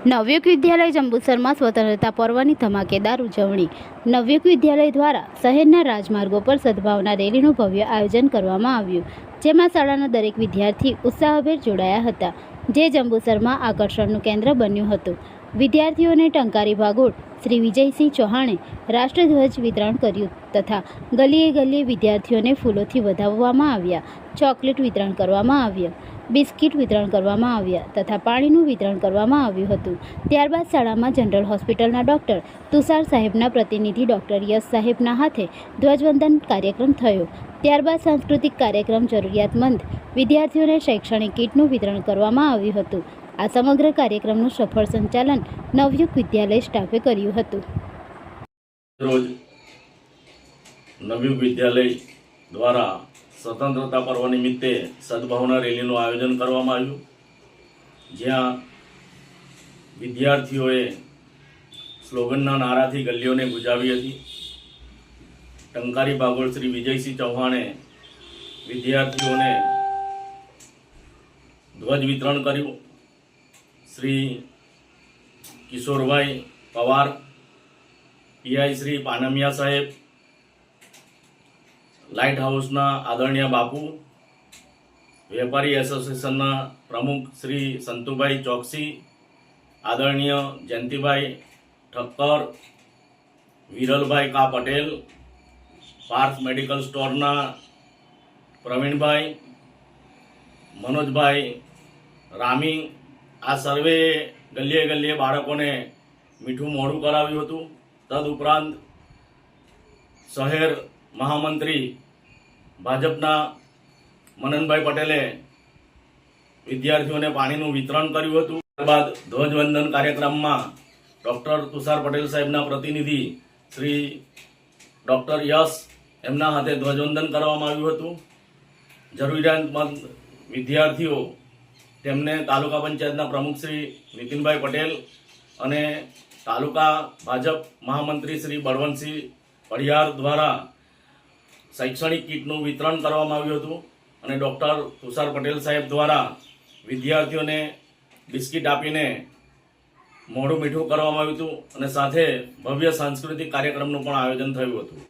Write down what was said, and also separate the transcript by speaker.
Speaker 1: નવયુગ વિદ્યાલય જંબુસરમાં સ્વતંત્રતા પર્વની ધમાકેદાર ઉજવણી. નવયુગ વિદ્યાલય દ્વારા શહેરના રાજમાર્ગો પર સદભાવના રેલીનું ભવ્ય આયોજન કરવામાં આવ્યું, જેમાં શાળાના દરેક વિદ્યાર્થી ઉત્સાહભેર જોડાયા હતા, જે જંબુસરમાં આકર્ષણનું કેન્દ્ર બન્યું હતું. વિદ્યાર્થીઓને ટંકારી ભાગોળ શ્રી વિજયસિંહ ચૌહાણે રાષ્ટ્રધ્વજ વિતરણ કર્યું તથા ગલીએ ગલીએ વિદ્યાર્થીઓને ફૂલોથી વધાવવામાં આવ્યા, ચોકલેટ વિતરણ કરવામાં આવ્યા. બિસ્કિટ વિતરણ કરવામાં આવ્યા તથા પાણીનું વિતરણ કરવામાં આવ્યું હતું. ત્યારબાદ શાળામાં જનરલ હોસ્પિટલના ડૉક્ટર તુષાર સાહેબના પ્રતિનિધિ ડૉક્ટર યશ સાહેબના હાથે ધ્વજવંદન કાર્યક્રમ થયો. ત્યારબાદ સાંસ્કૃતિક કાર્યક્રમ જરૂરિયાતમંદ વિદ્યાર્થીઓને શૈક્ષણિક કીટનું વિતરણ કરવામાં આવ્યું હતું. આ સમગ્ર કાર્યક્રમનું સફળ સંચાલન નવયુગ વિદ્યાલય સ્ટાફે કર્યું હતું.
Speaker 2: રોજ નવયુગ વિદ્યાલય દ્વારા સ્વતંત્રતા પર્વ નિમિત્તે સદભાવના રેલીનું આયોજન કરવામાં આવ્યું. જ્યાં વિદ્યાર્થીઓએ સ્લોગનના નારાથી ગલીઓને ગુજાવી હતી. ટંકારી બાગોળ શ્રી વિજયસિંહ ચૌહાણે વિદ્યાર્થીઓને ધ્વજ વિતરણ કર્યું. શ્રી કિશોરભાઈ પવાર, પીઆઈ શ્રી પાનમિયા સાહેબ લાઇટ હાઉસના આદરણીય બાપુ, વેપારી એસોસિએશનના પ્રમુખ શ્રી સંતુભાઈ ચોકસી, આદરણીય જયંતિભાઈ ઠક્કર, વિરલભાઈ કા પટેલ, પાર્થ મેડિકલ સ્ટોરના પ્રવીણભાઈ, મનોજભાઈ રામી, આ સર્વે ગલીએ ગલીએ બાળકોને મીઠું મોડું કરાવ્યું હતું. તદુપરાંત શહેર મહામંત્રી ભાજપના મનનભાઈ પટેલે વિદ્યાર્થીઓને પાણીનું વિતરણ કર્યું હતું. ત્યારબાદ ધ્વજવંદન કાર્યક્રમમાં ડૉક્ટર તુષાર પટેલ સાહેબના પ્રતિનિધિ શ્રી ડૉક્ટર યશ એમના હાથે ધ્વજવંદન કરવામાં આવ્યું હતું. જરૂરિયાતમંદ વિદ્યાર્થીઓ, તેમને તાલુકા પંચાયતના પ્રમુખ શ્રી નીતિનભાઈ પટેલ અને તાલુકા ભાજપ મહામંત્રી શ્રી બળવંતસિંહ પડિયાર દ્વારા શૈક્ષણિક કીટનું વિતરણ કરવામાં આવ્યું હતું અને ડૉક્ટર તુષાર પટેલ સાહેબ દ્વારા વિદ્યાર્થીઓને બિસ્કિટ આપીને મોઢું મીઠું કરવામાં આવ્યું હતું અને સાથે ભવ્ય સાંસ્કૃતિક કાર્યક્રમનું પણ આયોજન થયું હતું.